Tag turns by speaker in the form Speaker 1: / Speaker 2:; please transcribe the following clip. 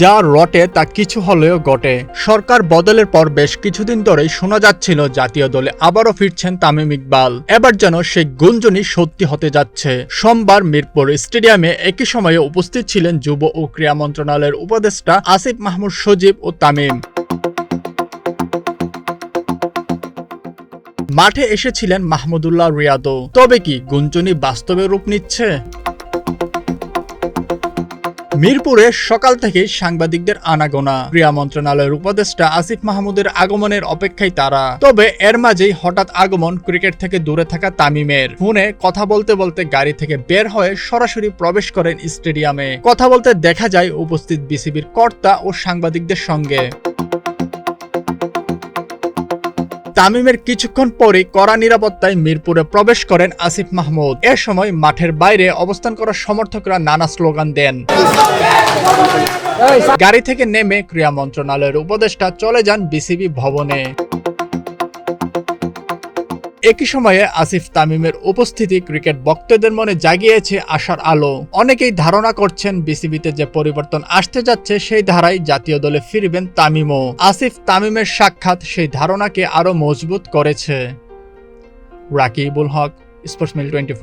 Speaker 1: যা রটে তা কিছু হলেও ঘটে। সরকার বদলের পর বেশ কিছুদিন ধরেই শোনা যাচ্ছিল, জাতীয় দলে আবারও ফিরছেন তামিম ইকবাল। এবার যেন সেই গুঞ্জনই সত্যি হতে যাচ্ছে। সোমবার মিরপুর স্টেডিয়ামে একই সময়ে উপস্থিত ছিলেন যুব ও ক্রীড়া মন্ত্রণালয়ের উপদেষ্টা আসিফ মাহমুদ সজীব ও তামিম। মাঠে এসেছিলেন মাহমুদুল্লাহ রিয়াদও তবে কি গুঞ্জনই বাস্তবে রূপ নিচ্ছে? মিরপুরে সকাল থেকে সাংবাদিকদের আনাগোনা। ক্রীড়া মন্ত্রণালয়ের উপদেষ্টা আসিফ মাহমুদের আগমনের অপেক্ষায় তারা। তবে এর মাঝেই হঠাৎ আগমন ক্রিকেট থেকে দূরে থাকা তামিমের। ফোনে কথা বলতে বলতে গাড়ি থেকে বের হয়ে সরাসরি প্রবেশ করেন স্টেডিয়ামে। কথা বলতে দেখা যায় উপস্থিত বিসিবির কর্তা ও সাংবাদিকদের সঙ্গে। তামিমের কিছুক্ষণ পরে কড়া নিরাপত্তায় মিরপুরে প্রবেশ করেন আসিফ মাহমুদ। এ সময় মাঠের বাইরে অবস্থান করা সমর্থকরা নানা স্লোগান দেন। গাড়ি থেকে নেমে ক্রীড়া মন্ত্রণালয়ের উপদেষ্টা চলে যান বিসিবি ভবনে। একই সময়ে আসিফ তামিমের উপস্থিতি ক্রিকেট ভক্তদের মনে জাগিয়েছে আশার আলো। অনেকেই ধারণা করছেন বিসিবিতে যে পরিবর্তন আসতে যাচ্ছে, সেই ধারায় জাতীয় দলে ফিরবেন তামিমও। আসিফ তামিমের সাক্ষাৎ সেই ধারণাকে আরও মজবুত করেছে। Rakibul Haque, sports mill twenty